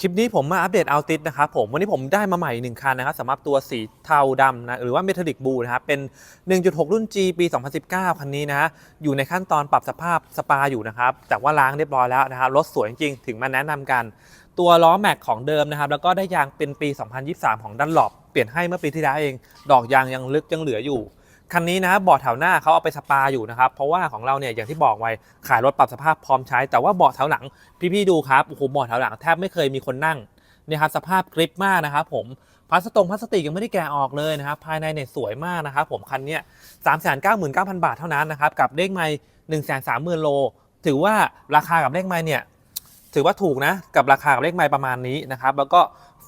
คลิปนี้ผมมาอัปเดตเอาติดนะครับผมวันนี้ผมได้มาใหม่หนึ่งคันนะครับสำหรับตัวสีเทาดำนะหรือว่าเมทัลลิกบูนะครับเป็น 1.6 รุ่น G ปี 2019 คันนี้นะอยู่ในขั้นตอนปรับสภาพสปาอยู่นะครับแต่ว่าล้างเรียบร้อยแล้วนะครับรถสวยจริงถึงมาแนะนำกัน ตัวล้อแม็กของเดิมนะครับแล้วก็ได้ยางเป็นปี 2023 ของดันหลบเปลี่ยนให้เมื่อปีที่แล้วเอง ดอกยางยังลึกยังเหลืออยู่ คันนี้นะเบาะแถวหน้าเขาเอาไปสปาอยู่นะครับ เพราะว่าของเราเนี่ยอย่างที่บอกไว้ขายรถปรับสภาพพร้อมใช้ แต่ว่าเบาะแถวหลังพี่ๆดูครับโอ้โหเบาะแถวหลังแทบไม่เคยมีคนนั่งนี่ครับสภาพกริปมากนะครับผมพลาสตงพลาสติกยังไม่ได้แกะออกเลยนะครับภายในเนี่ยสวยมากนะครับผมคันนี้สามแสนเก้าหมื่นเก้าพันบาทเท่านั้นนะครับกับเลขไมล์หนึ่งแสนสามหมื่นโล ถือว่าราคากับเลขไมล์เนี่ยถือว่าถูกนะกับราคากับเลขไมล์ประมาณนี้นะครับแล้วก็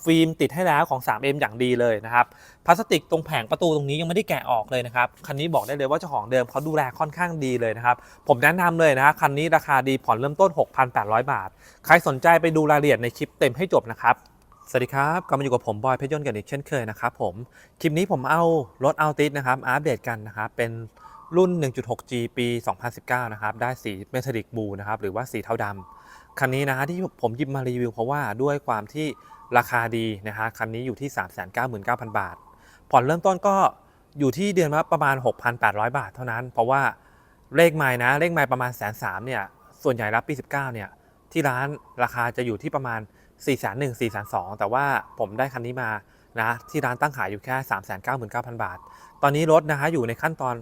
ฟิล์มติดให้แล้วของ 3M อย่างดีเลยนะครับ พลาสติกตรงแผงประตูตรงนี้ยังไม่ได้แกะออกเลยนะครับ คันนี้บอกได้เลยว่าเจ้าของเดิมเขาดูแลค่อนข้างดีเลยนะครับ ผมแนะนำเลยนะคันนี้ราคาดีผ่อนเริ่มต้น 6,800 บาท ใครสนใจไปดูรายละเอียดในคลิปเต็มให้จบนะครับสวัสดีครับกลับมาอยู่กับผมบอยเพชรยนต์กันอีกเช่นเคยนะครับผม คลิปนี้ผมเอารถเอาติสนะครับอัปเดตกันนะครับเป็นรุ่น 1.6G ปี 2019 นะครับ ได้สีเมทัลลิกบูนะครับ หรือว่าสีเทาดำ คันนี้นะฮะที่ผมหยิบมารีวิวเพราะว่าด้วยความที่ราคาดีนะฮะ คันนี้อยู่ที่ 399,000 บาท ผ่อนเริ่มต้นก็อยู่ที่เดือนละประมาณ 6,800 บาทเท่านั้น เพราะว่าเลขไม้นะเลขไม้ประมาณแสนสามเนี่ยส่วนใหญ่รับปี 19เนี่ยที่ร้านราคาจะอยู่ที่ประมาณ 4 1 0 0 0 4 2 0 0แต่ว่าผมได้คันนี้มานะที่ร้านตั้งขายอยู่แค่ 399,000 บาท ตอนนี้รถนะฮะอยู่ในขั้นตอน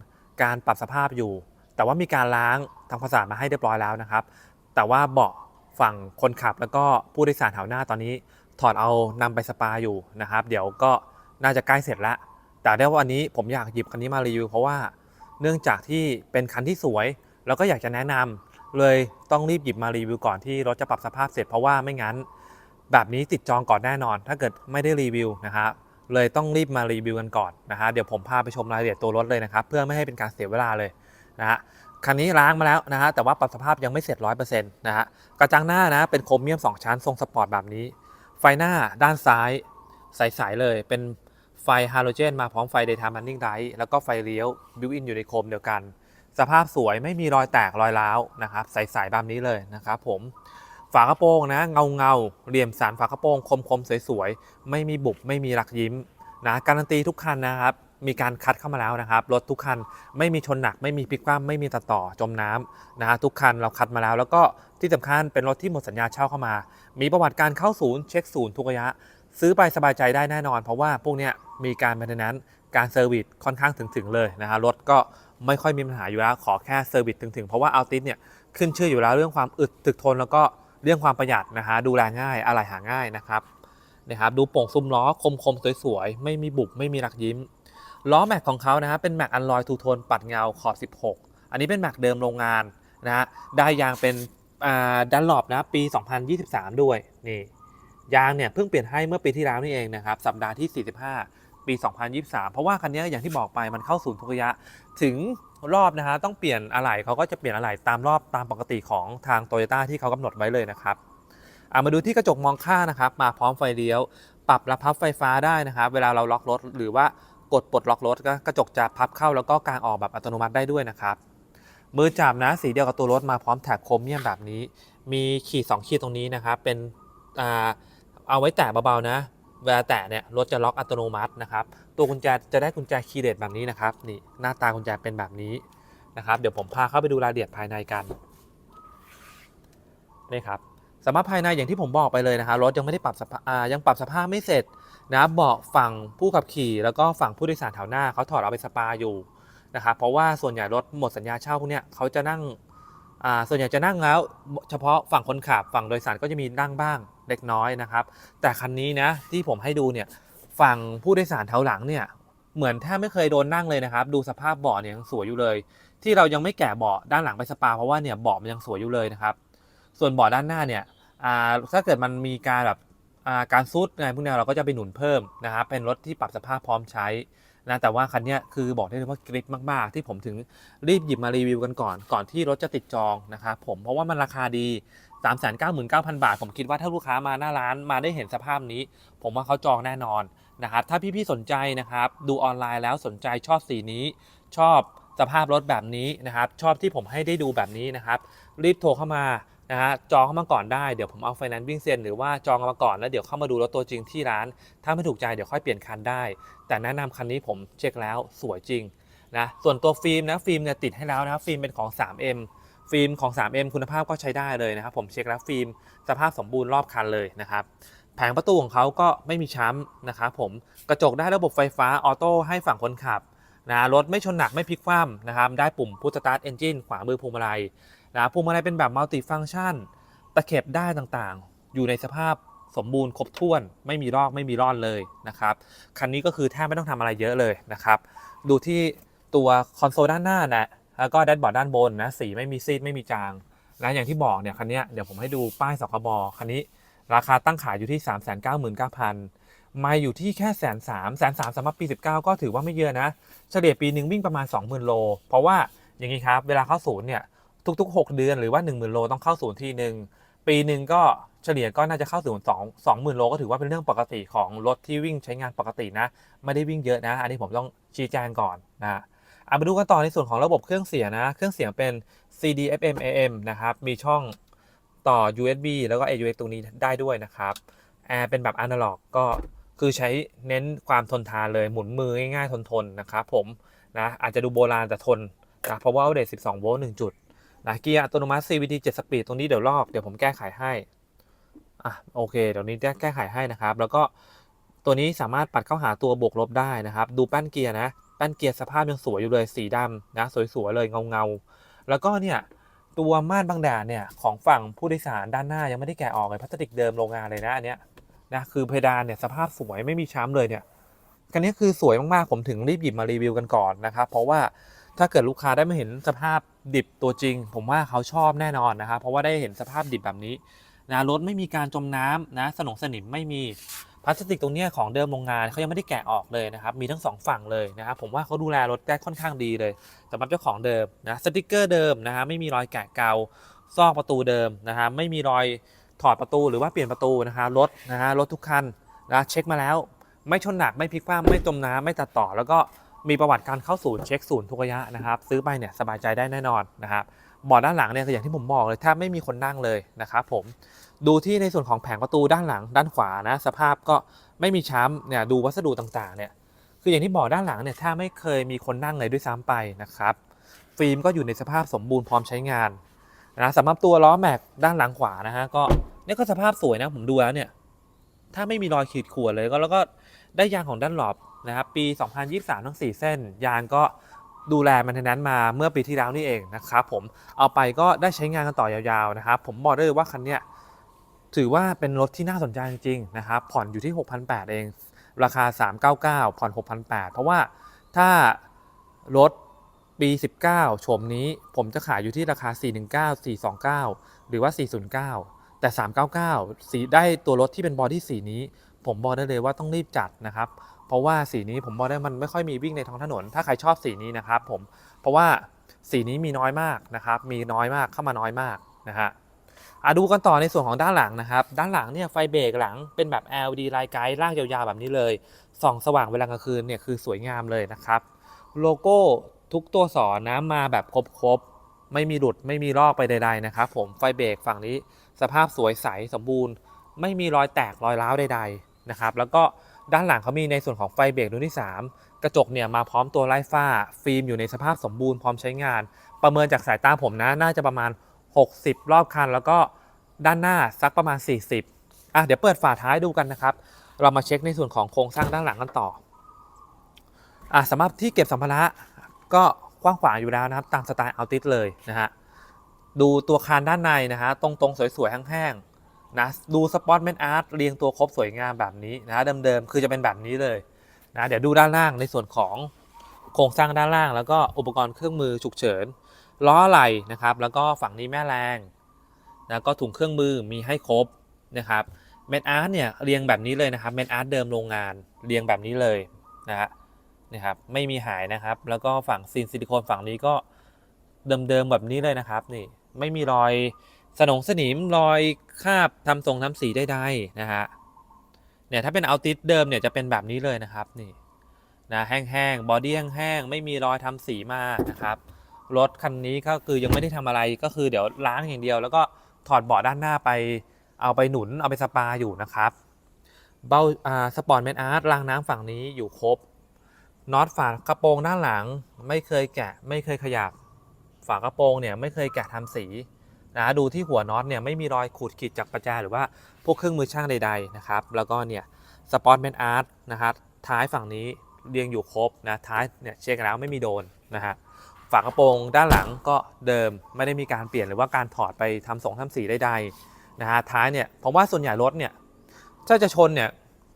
การปรับสภาพอยู่ แต่ว่ามีการล้างทำความสะอาดมาให้เรียบร้อยแล้วนะครับ แต่ว่าเบาะฝั่งคนขับแล้วก็ผู้โดยสารแถวหน้าตอนนี้ ถอดเอานำไปสปาอยู่นะครับ เดี๋ยวก็ น่าจะใกล้เสร็จแล้วแต่ได้ว่าวันนี้ผมอยากหยิบคันนี้มารีวิวเพราะว่าเนื่องจากที่เป็นคันที่สวย แล้วก็อยากจะแนะนำเลยต้องรีบหยิบมารีวิวก่อนที่รถจะปรับสภาพเสร็จเพราะว่าไม่งั้น แบบนี้ติดจองก่อนแน่นอน ถ้าเกิดไม่ได้รีวิวนะครับเลยต้องรีบมารีวิวกันก่อนนะฮะเดี๋ยวผมพาไปชมรายละเอียดตัวรถเลยนะครับ เพื่อไม่ให้เป็นการเสียเวลาเลยนะฮะคันนี้ล้างมาแล้วนะฮะแต่ว่าปรับสภาพยังไม่เสร็จ100%นะฮะกระจังหน้านะเป็นโครเมียม 2 ชั้นทรงสปอร์ตแบบนี้ ไฟหน้าด้านซ้ายใสๆเลยเป็น ไฟฮาโลเจนมาพร้อมไฟ daytime running light แล้วก็ไฟเลี้ยวบิวอินอยู่ในโคมเดียวกัน สภาพสวยไม่มีรอยแตกรอยร้าวนะครับใสๆแบบนี้เลยนะครับผมฝากระโปรงนะเงาเงาเหลี่ยมสันฝากระโปรงคมคมๆสวยๆ ไม่มีบุบไม่มีรักยิ้มนะการันตีทุกคันนะครับ มีการคัดเข้ามาแล้วนะครับ รถทุกคันไม่มีชนหนัก ไม่มีพลิกคว่ำไม่มีตัดต่อจมน้ำนะฮะทุกคันเราคัดมาแล้ว แล้วก็ที่สำคัญเป็นรถที่หมดสัญญาเช่าเข้ามา มีประวัติการเข้าศูนย์เช็คศูนย์ทุกระยะ ซื้อไปสบายใจได้แน่นอน เพราะว่าพวกเนี้ยมีการแมนเทนแนนซ์การเซอร์วิสค่อนข้างถึงๆเลยนะฮะรถก็ไม่ค่อยมีปัญหาอยู่แล้วขอแค่เซอร์วิสถึงๆ เพราะว่าอัลติสเนี่ยขึ้นชื่ออยู่แล้วเรื่องความอึดถึกทนแล้วก็เรื่องความประหยัดนะฮะดูแลง่ายอะไรหาง่ายนะครับนะครับดูโป่งซุ้มล้อคมๆ สวยๆ ไม่มีบุบไม่มีรักยิ้ม ล้อแม็กของเขานะฮะเป็นแม็กอันลอยทูโทนปัดเงาขอบ 16 อันนี้เป็นแม็กเดิมโรงงานนะฮะได้ยางเป็นดันหลบนะปี 2023 ด้วยนี่ ยางเนี่ยเพิ่งเปลี่ยนให้เมื่อปีที่แล้วนี่เองนะครับสัปดาห์ที่ 45 ปี 2023 เพราะว่าคันนี้อย่างที่บอกไปมันเข้าศูนย์ทุกระยะถึงรอบนะฮะต้องเปลี่ยนอะไหล่เขาก็จะเปลี่ยนอะไหล่ตามรอบตามปกติของทางโตโยต้าที่เขากำหนดไว้เลยนะครับอะมาดูที่กระจกมองข้างนะครับ มาพร้อมไฟเลี้ยว ปรับระพับไฟฟ้าได้นะครับเวลาเราล็อกรถ หรือว่ากดปลดล็อกรถก็กระจกจะพับเข้าแล้วก็กางออกแบบอัตโนมัติได้ด้วยนะครับมือจับนะสีเดียวกับตัวรถมาพร้อมแถบโครเมียมแบบนี้ มีขีด 2 ขีดตรงนี้นะครับเป็นอ่า เอาไว้แตะเบาๆนะ เวลาแตะเนี่ยรถจะล็อกอัตโนมัตินะครับ ตัวกุญแจจะได้กุญแจคีย์เลสแบบนี้นะครับ นี่หน้าตากุญแจเป็นแบบนี้นะครับ เดี๋ยวผมพาเข้าไปดูรายละเอียดภายในกันนี่ครับสำหรับภายในอย่างที่ผมบอกไปเลยนะครับรถยังไม่ได้ปรับสภาพยังปรับสภาพไม่เสร็จนะเบาะฝั่งผู้ขับขี่ แล้วก็ฝั่งผู้โดยสารแถวหน้าเขาถอดเอาไปสปาอยู่นะครับเพราะว่าส่วนใหญ่รถหมดสัญญาเช่าพวกเนี้ยเขาจะนั่งอ่าส่วนใหญ่จะนั่งแล้ว เฉพาะฝั่งคนขับฝั่งโดยสารก็จะมีนั่งบ้าง เล็กน้อยนะครับ แต่คันนี้นะที่ผมให้ดูเนี่ยฝั่งผู้โดยสารแถวหลังเนี่ยเหมือนแทบไม่เคยโดนนั่งเลยนะครับ ดูสภาพเบาะเนี่ยยังสวยอยู่เลย ที่เรายังไม่แกะเบาะด้านหลังไปสปาเพราะว่าเนี่ยเบาะมันยังสวยอยู่เลยนะครับ ส่วนเบาะด้านหน้าเนี่ยถ้าเกิดมันมีการแบบการซุดไงพวกเนี้ยเราก็จะไปหนุนเพิ่มนะครับ เป็นรถที่ปรับสภาพพร้อมใช้นะแต่ว่าคันนี้คือบอกได้เลยว่ากริปมาก ๆ ที่ผมถึงรีบหยิบมารีวิวกันก่อน ก่อนที่รถจะติดจองนะครับผมเพราะว่ามันราคาดี 399,000 บาท ผมคิดว่าถ้าลูกค้ามาหน้าร้านมาได้เห็นสภาพนี้ ผมว่าเขาจองแน่นอนนะครับ ถ้าพี่ๆสนใจนะครับ ดูออนไลน์แล้วสนใจชอบสีนี้ ชอบสภาพรถแบบนี้นะครับ ชอบที่ผมให้ได้ดูแบบนี้นะครับ รีบโทรเข้ามานะฮะจองเข้ามาก่อนได้เดี๋ยวผมเอาไฟแนนซ์วิ่งเซ็นหรือว่าจองมาก่อนแล้วเดี๋ยวเข้ามาดูรถตัวจริงที่ร้าน ถ้าไม่ถูกใจเดี๋ยวค่อยเปลี่ยนคันได้ แต่แนะนำคันนี้ผมเช็คแล้วสวยจริงนะส่วนตัวฟิล์มนะฟิล์มเนี่ยติดให้แล้วนะครับฟิล์มเป็นของ 3M ฟิล์มของ 3M คุณภาพก็ใช้ได้เลยนะครับ ผมเช็คแล้วฟิล์มสภาพสมบูรณ์รอบคันเลยนะครับ แผงประตูของเขาก็ไม่มีช้ำนะครับผมกระจกได้ระบบไฟฟ้าออโต้ให้ฝั่งคนขับนะรถไม่ชนหนักไม่พลิกคว่ำนะครับ ได้ปุ่มพุทสตาร์ทเอนจินขวามือพวงมาลัยนะพวงมาลัยเป็นแบบมัลติฟัง c t ชัน ตะเข็บได้ต่างๆ อยู่ในสภาพสมบูรณ์ครบถ้วน ไม่มีรอกไม่มีร่อนเลยนะครับ คันนี้ก็คือแทบไม่ต้องทำอะไรเยอะเลยนะครับ ดูที่ตัวคอนโซลด้านหน้านะ แล้วก็แดชบอร์ดด้านบนนะสีไม่มีซีดไม่มีจางนะอย่างที่บอกเนี่ยคันนี้เดี๋ยวผมให้ดูป้ายสคบคันนี้ราคาตั้งขายอยู่ที่ 3 9 9 0 0 0ม่อยู่ที่แค่แสนสามแสนสามสำหรับปี 19 ก็ถือว่าไม่เยอะนะ เฉลี่ยปีหนึ่งวิ่งประมาณ 20,000 โล เพราะว่าอย่างนี้ครับ เวลาเข้าศูนย์เนี่ยทุก ๆ 6 เดือนหรือว่า 10,000 โลต้องเข้าศูนย์ทีหนึ่งปีหนึ่งก็เฉลี่ยก็น่าจะเข้าศูนย์สองสองหมื่นโลก็ถือว่าเป็นเรื่องปกติของรถที่วิ่งใช้งานปกตินะ ไม่ได้วิ่งเยอะนะ อันนี้ผมต้องชี้แจงก่อนนะ เอามาดูกันต่อในส่วนของระบบเครื่องเสียงนะ เครื่องเสียงเป็น CD FM AM นะครับ มีช่องต่อ USB แล้วก็ AUX ตรงนี้ได้ด้วยนะครับ แอร์เป็นแบบอนาล็อก ก็คือใช้เน้นความทนทานเลย หมุนมือง่ายๆ ทนๆ นะครับผมนะ อาจจะดูโบราณแต่ทนนะ เพราะว่าอัปเดต 12 โวลต์ 1 จุดนะเกียร์อัตโนมัติ CVT 7 สปีด ตรงนี้เดี๋ยวลอก เดี๋ยวผมแก้ไขให้อะโอเค เดี๋ยวนี้แก้ไขให้นะครับ แล้วก็ตัวนี้สามารถปัดเข้าหาตัวบวกลบได้นะครับ ดูแป้นเกียร์นะ แป้นเกียร์สภาพยังสวยอยู่เลยสีดำนะสวยๆเลยเงาๆ แล้วก็เนี่ยตัวม่านบังแดดเนี่ยของฝั่งผู้โดยสารด้านหน้ายังไม่ได้แกะออกเลยพลาสติกเดิมโรงงานเลยนะอันเนี้ยนะคือเพดานเนี่ยสภาพสวยไม่มีช้ำเลยเนี่ยคันนี้คือสวยมากๆผมถึงรีบหยิบมารีวิวกันก่อนนะครับเพราะว่าถ้าเกิดลูกค้าได้มาเห็นสภาพดิบตัวจริง ผมว่าเขาชอบแน่นอนนะครับเพราะว่าได้เห็นสภาพดิบแบบนี้นะรถไม่มีการจมน้ำนะสนงสนิมไม่มี พลาสติกตรงนี้ของเดิมโรงงานเขายังไม่ได้แกะออกเลยนะครับ มีทั้งสองฝั่งเลยนะครับผมว่าเขาดูแลรถได้ค่อนข้างดีเลยสำหรับเจ้าของเดิมนะสติกเกอร์เดิมนะฮะไม่มีรอยแกะเกาซอกประตูเดิมนะฮะไม่มีรอยถอดประตูหรือว่าเปลี่ยนประตูนะฮะรถนะฮะรถทุกคันนะเช็คมาแล้ว ไม่ชนหนักไม่พลิกคว่ำไม่จมน้ำไม่ตัดต่อ แล้วก็มีประวัติการเข้าศูนย์เช็คศูนย์ทุกระยะนะครับซื้อไปเนี่ยสบายใจได้แน่นอนนะครับเบาะด้านหลังเนี่ยคืออย่างที่ผมบอกเลยแทบไม่มีคนนั่งเลยนะครับผม ดูที่ในส่วนของแผงประตูด้านหลังด้านขวานะ สภาพก็ไม่มีช้ำเนี่ยดูวัสดุต่างๆเนี่ยคืออย่างที่บอกด้านหลังเนี่ยถ้าไม่เคยมีคนนั่งเลยด้วยซ้ำไปนะครับ ฟิล์มก็อยู่ในสภาพสมบูรณ์พร้อมใช้งานนะสำหรับตัวล้อแม็กด้านหลังขวานะฮะก็เนี่ยก็สภาพสวยนะผมดูแล้วเนี่ยถ้าไม่มีรอยขีดข่วนเลยก็แล้วก็ได้ยางของด้านหลอบนะครับปี 2023 ทั้ง 4 เส้น ยางก็ดูแลมันทนั้นมาเมื่อปีที่แล้วนี่เองนะครับผมเอาไปก็ได้ใช้งานกันต่อยาวๆนะครับผมบอกได้เลยว่าคันเนี้ย ถือว่าเป็นรถที่น่าสนใจจริงๆนะครับ ผ่อนอยู่ที่ 6,800 เอง ราคา 399 ผ่อน 6,800 เพราะว่าถ้ารถปี 19 โฉมนี้ผมจะขายอยู่ที่ราคา 419 429 หรือว่า 409 แต่ 399 สีได้ตัวรถที่เป็นบอดี้สีนี้ ผมบอกได้เลยว่าต้องรีบจัดนะครับ เพราะว่าสีนี้ผมบอกได้มันไม่ค่อยมีวิ่งในท้องถนน ถ้าใครชอบสีนี้นะครับผม เพราะว่าสีนี้มีน้อยมากนะครับ มีน้อยมากเข้ามาน้อยมากนะฮะ อะดูกันต่อในส่วนของด้านหลังนะครับ ด้านหลังเนี่ยไฟเบรกหลังเป็นแบบ LED ลายไกด์ลากยาวๆแบบนี้เลยส่องสว่างเวลากลางคืนเนี่ยคือสวยงามเลยนะครับ โลโก้ทุกตัวสอนนะมาแบบครบๆ ไม่มีหลุดไม่มีลอกไปใดๆนะครับผมไฟเบรกฝั่งนี้สภาพสวยใสสมบูรณ์ ไม่มีรอยแตกรอยร้าวใดๆนะครับแล้วก็ด้านหลังเขามีในส่วนของไฟเบรกรุ่นที่ 3 กระจกเนี่ยมาพร้อมตัวไล่ฝ้า ฟิล์มอยู่ในสภาพสมบูรณ์พร้อมใช้งาน ประเมินจากสายตาผมนะน่าจะประมาณ 60 รอบคัน แล้วก็ ด้านหน้าสักประมาณ 40อะเดี๋ยวเปิดฝาท้ายดูกันนะครับ เรามาเช็คในส่วนของโครงสร้างด้านหลังกันต่ออะสำหรับที่เก็บสัมภาระก็กว้างขวางอยู่แล้วนะครับตามสไตล์อัลติสเลยนะฮะดูตัวคานด้านในนะฮะตรงๆ สวยๆแห้งๆนะดูสปอตแมนอาร์ตเรียงตัวครบสวยงามแบบนี้นะเดิมๆคือจะเป็นแบบนี้เลยนะเดี๋ยวดูด้านล่างในส่วนของโครงสร้างด้านล่าง แล้วก็อุปกรณ์เครื่องมือฉุกเฉินล้อไหล่นะครับ แล้วก็ฝั่งนี้แม่แรง นะก็ถุงเครื่องมือมีให้ครบนะครับเมนอาร์ตเนี่ยเรียงแบบนี้เลยนะครับเมนอาร์ตเดิมโรงงานเรียงแบบนี้เลยนะฮะนะครับไม่มีหายนะครับ แล้วก็ฝั่งซีนซิลิโคนฝั่งนี้ก็เดิมๆแบบนี้เลยนะครับนี่ไม่มีรอยสนงสนิมรอยคราบทำทรงทำสีใดๆนะฮะเนี่ยถ้าเป็นอัลติสเดิมเนี่ยจะเป็นแบบนี้เลยนะครับนี่นะแห้งๆบอดี้แห้งๆไม่มีรอยทำสีมากนะครับรถคันนี้ก็คือยังไม่ได้ทำอะไรก็คือเดี๋ยวล้างอย่างเดียวแล้วก็ ถอดเบาะด้านหน้าไป เอาไปหนุนเอาไปสปาอยู่นะครับ เบ้าสปอร์ตเมนอาร์ตรางน้ำฝั่งนี้อยู่ครบน็อตฝากระโปรงด้านหลังไม่เคยแกะไม่เคยขยับ ฝากระโปรงเนี่ยไม่เคยแกะทำสีนะดูที่หัวน็อตเนี่ยไม่มีรอยขูดขีดจากประแจหรือว่าพวกเครื่องมือช่างใด ๆนะครับ แล้วก็เนี่ยสปอร์ตเมนอาร์ตนะครับท้ายฝั่งนี้เรียงอยู่ครบนะท้ายเนี่ยเช็คแล้วไม่มีโดนนะฮะ ฝากระโปรงด้านหลังก็เดิมไม่ได้มีการเปลี่ยนหรือว่าการถอดไปทำสองทำสีใดๆนะฮะท้ายเนี่ยผมว่าส่วนใหญ่รถเนี่ยถ้าจะชนเนี่ย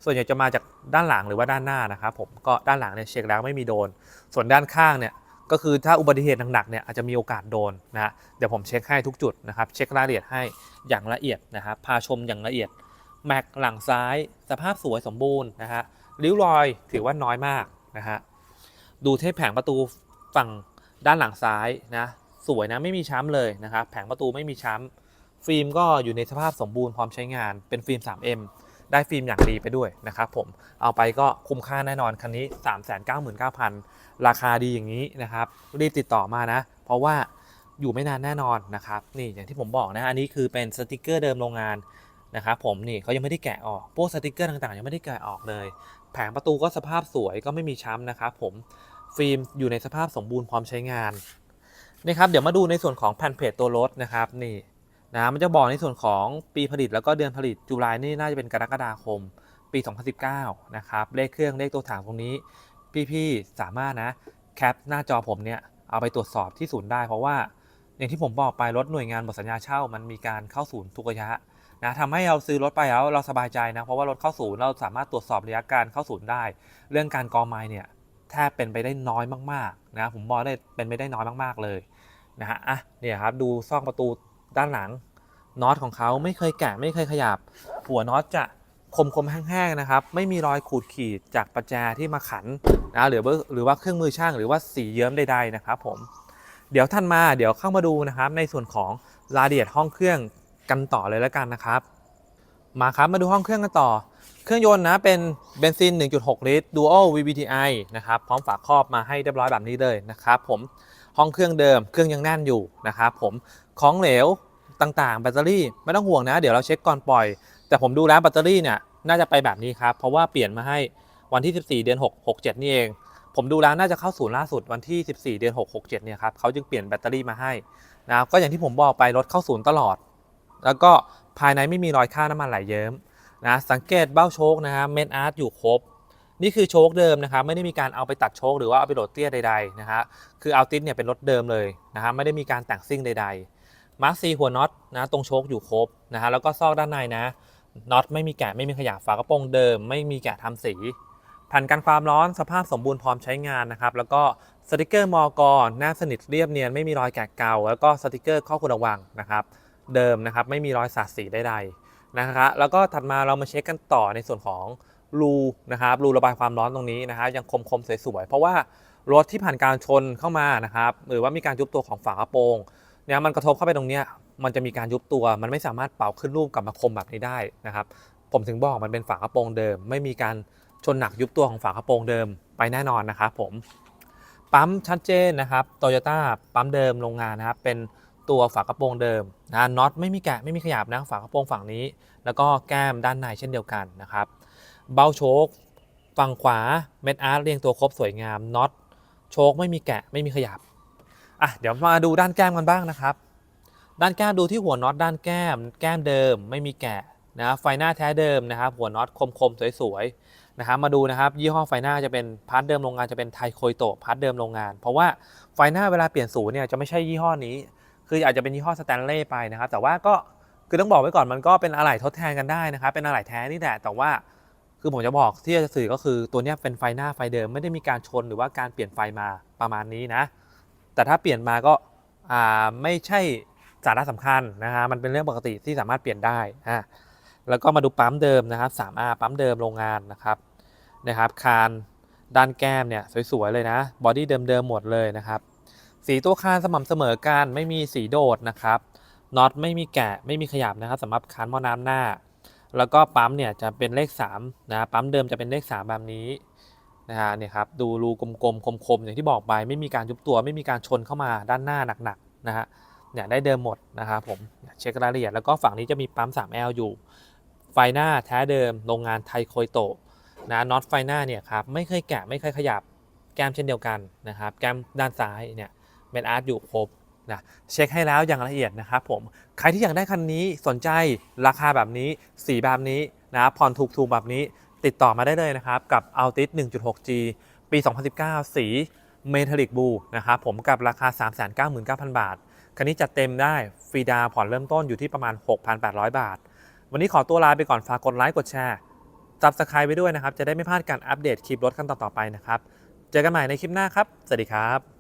ส่วนใหญ่จะมาจากด้านหลังหรือว่าด้านหน้านะครับผมก็ด้านหลังเนี่ยเช็คแล้วไม่มีโดน ส่วนด้านข้างเนี่ยก็คือถ้าอุบัติเหตุหนักๆเนี่ยอาจจะมีโอกาสโดนนะฮะเดี๋ยวผมเช็คให้ทุกจุดนะครับเช็ครายละเอียดให้อย่างละเอียดนะครับพาชมอย่างละเอียดแม็กหลังซ้าย สภาพสวยสมบูรณ์นะฮะริ้วรอยถือว่าน้อยมากนะฮะดูเทปแผงประตูฝั่ง ด้านหลังซ้ายนะสวยนะไม่มีช้ำเลยนะครับแผงประตูไม่มีช้ำฟิล์มก็อยู่ในสภาพสมบูรณ์พร้อมใช้งานเป็นฟิล์ม 3M ได้ฟิล์มอย่างดีไปด้วยนะครับผมเอาไปก็คุ้มค่าแน่นอนคันนี้ 399,000 ราคาดีอย่างนี้นะครับ รีบติดต่อมานะ เพราะว่าอยู่ไม่นานแน่นอนนะครับนี่อย่างที่ผมบอกนะอันนี้คือเป็นสติกเกอร์เดิมโรงงานนะครับผมนี่เขายังไม่ได้แกะออกพวกสติกเกอร์ต่างๆ ยังไม่ได้แกะออกเลย แผงประตูก็สภาพสวยก็ไม่มีช้ำนะครับผม ฟิล์มอยู่ในสภาพสมบูรณ์พร้อมใช้งานนี่ครับเดี๋ยวมาดูในส่วนของแผ่นเพจตัวรถนะครับนี่นะมันจะบอกในส่วนของปีผลิตแล้วก็เดือนผลิตจุลายนี่น่าจะเป็นกรกฎาคมปี 2019 นะครับ เลขเครื่องเลขตัวถังตรงนี้ พี่ๆสามารถนะแคปหน้าจอผมเนี่ยเอาไปตรวจสอบที่ศูนย์ได้เพราะว่า อย่างที่ผมบอกไปรถหน่วยงานหมดสัญญาเช่า มันมีการเข้าศูนย์ทุกระยะนะทำให้เราซื้อรถไปแล้วเราสบายใจนะเพราะว่ารถเข้าศูนย์เราสามารถตรวจสอบระยะการเข้าศูนย์ได้ เรื่องการกองไม้เนี่ย แทบเป็นไปได้น้อยมากๆนะผมบอกได้เป็นไปได้น้อยมากๆเลยนะฮะอะเนี่ยครับดูซอกประตูด้านหลังน็อตของเขาไม่เคยแกะไม่เคยขยับ หัวน็อตจะคมคมๆแห้งๆนะครับ ไม่มีรอยขูดขีดจากประแจที่มาขันนะหรือว่าหรือว่าเครื่องมือช่างหรือว่าสีเยิ้มใดๆนะครับผมเดี๋ยวท่านมาเดี๋ยวเข้ามาดูนะครับ ในส่วนของรายละเอียดห้องเครื่องกันต่อเลยแล้วกันนะครับ มาครับมาดูห้องเครื่องกันต่อ เครื่องยนต์นะเป็นเบนซิน 1.6 ลิตร Dual VVTi นะครับ พร้อมฝาครอบมาให้เรียบร้อยแบบนี้เลยนะครับผมห้องเครื่องเดิมเครื่องยังแน่นอยู่นะครับผมของเหลวต่างๆ แบตเตอรี่ไม่ต้องห่วงนะ เดี๋ยวเราเช็คก่อนปล่อย แต่ผมดูแล้วแบตเตอรี่เนี่ยน่าจะไปแบบนี้ครับ เพราะว่าเปลี่ยนมาให้วันที่ 14 เดือน 6 67 นี่เอง ผมดูแล้วน่าจะเข้าศูนย์ล่าสุดวันที่ 14 เดือน 6 67 เนี่ยครับเขาจึงเปลี่ยนแบตเตอรี่มาให้นะครับก็อย่างที่ผมบอกไปรถเข้าศูนย์ตลอด แล้วก็ภายในไม่มีรอยค่าน้ำมันไหลเยิ้ม นะสังเกตเบ้าโชคนะฮะเมนอาร์ตอยู่ครบ นี่คือโชคเดิมนะครับไม่ได้มีการเอาไปตัดโชคหรือว่าเอาไปโหลดเตี้ยใดๆนะฮะคือเอาติสเนี่ยเป็นรถเดิมเลยนะฮะไม่ได้มีการแต่งซิ่งใด ๆ มาร์คซีหัวน็อตนะตรงโชคอยู่ครบนะฮะแล้วก็ซอกด้านในนะน็อตไม่มีแกะไม่มีขยับฝากระโปรงเดิม ไม่มีแกะทำสีแผ่นกันความร้อนสภาพสมบูรณ์พร้อมใช้งานนะครับ แล้วก็สติกเกอร์มอกรหน้าสนิทเรียบเนียนไม่มีรอยแกะเกาแล้วก็สติกเกอร์ข้อควรระวังนะครับ เดิมนะครับไม่มีรอยสาดสีใดๆ นะครับแล้วก็ถัดมาเรามาเช็คกันต่อในส่วนของรูนะครับรูระบายความร้อนตรงนี้นะฮะยังคมคมๆสวยๆเพราะว่ารถที่ผ่านการชนเข้ามานะครับหรือว่ามีการยุบตัวของฝากระโปรงเนี่ยมันกระทบเข้าไปตรงเนี้ยมันจะมีการยุบตัว มันไม่สามารถเป่าขึ้นรูปกลับมาคมแบบนี้ได้นะครับ ผมถึงบอกมันเป็นฝากระโปรงเดิม ไม่มีการชนหนักยุบตัวของฝากระโปรงเดิมไปแน่นอนนะครับผมปั๊มชัดเจนนะครับโตโยต้าปั๊มเดิมโรงงานนะครับเป็น ตัวฝากระโปรงเดิมนะน็อตไม่มีแกะไม่มีขยับนะฝากระโปรงฝั่งนี้ แล้วก็แก้มด้านในเช่นเดียวกันนะครับ เบ้าโชคฝั่งขวาเม็ดอาร์ตเรียงตัวครบสวยงามน็อตโชคไม่มีแกะไม่มีขยับอะเดี๋ยวมาดูด้านแก้มกันบ้างนะครับ ด้านแก้มดูที่หัวน็อตด้านแก้ม แก้มเดิมไม่มีแกะนะไฟหน้าแท้เดิมนะครับ หัวน็อตคมๆสวยๆนะครับมาดูนะครับ ยี่ห้อไฟหน้าจะเป็นพาร์ทเดิมโรงงานจะเป็นไทโคยโตพาร์ทเดิมโรงงาน เพราะว่าไฟหน้าเวลาเปลี่ยนศูร์เนี่ยจะไม่ใช่ยี่ห้อนี้ คืออาจจะเป็นยี่ห้อสแตนเล่ไปนะครับ แต่ว่าก็คือต้องบอกไว้ก่อนมันก็เป็นอะไหล่ทดแทนกันได้นะครับ เป็นอะไหล่แท้นี่แหละแต่ว่าคือผมจะบอกที่จะสื่อก็คือตัวนี้เป็นไฟหน้าไฟเดิมไม่ได้มีการชนหรือว่าการเปลี่ยนไฟมาประมาณนี้นะ แต่ถ้าเปลี่ยนมาก็าไม่ใช่สาระสำคัญนะฮะมันเป็นเรื่องปกติที่สามารถเปลี่ยนได้อะแล้วก็มาดูปั๊มเดิมนะครับ 3R ปั๊มเดิมโรงงานนะครับนะครับ คานด้านแก้มเนี่ยสวยๆเลยนะบอดี้เดิมๆหมดเลยนะครับ สีตัวคานสม่ำเสมอกันไม่มีสีโดดนะครับน็อตไม่มีแกะไม่มีขยับนะครับสำหรับคานหม้อน้ำหน้า แล้วก็ปั๊มเนี่ยจะเป็นเลข3นะปั๊มเดิมจะเป็นเลข 3 แบบนี้นะฮะเนี่ยครับดูรูกลมๆคมๆอย่างที่บอกไปไม่มีการยุบตัว ไม่มีการชนเข้ามาด้านหน้าหนักๆนะฮะเนี่ยได้เดิมหมดนะครับผมเช็ครายละเอียดแล้วก็ฝั่งนี้จะมีปั๊ม 3L อยู่ ไฟหน้าแท้เดิมโรงงานไทโคยโตะนะน็อตไฟหน้าเนี่ยครับไม่เคยแกะไม่เคยขยับแก้มเช่นเดียวกันนะครับแก้มด้านซ้ายเนี่ย เมนอาร์ตอยู่ครบนะเช็คให้แล้วอย่างละเอียดนะครับผมใครที่อยากได้คันนี้สนใจราคาแบบนี้สีแบบนี้นะผ่อนถูกๆแบบนี้ติดต่อมาได้เลยนะครับกับ Altis 1.6G ปี 2019 สีเมทัลลิกบูนะครับผมกับราคา 399,000 บาท คันนี้จัดเต็มได้ฟรีดาวผ่อนเริ่มต้นอยู่ที่ประมาณ 6,800 บาท วันนี้ขอตัวลาไปก่อนฝากกดไลค์กดแชร์ Subscribe ไว้ด้วยนะครับ จะได้ไม่พลาดการอัปเดตคลิปรถกันต่อๆไปนะครับ เจอกันใหม่ในคลิปหน้าครับ สวัสดีครับ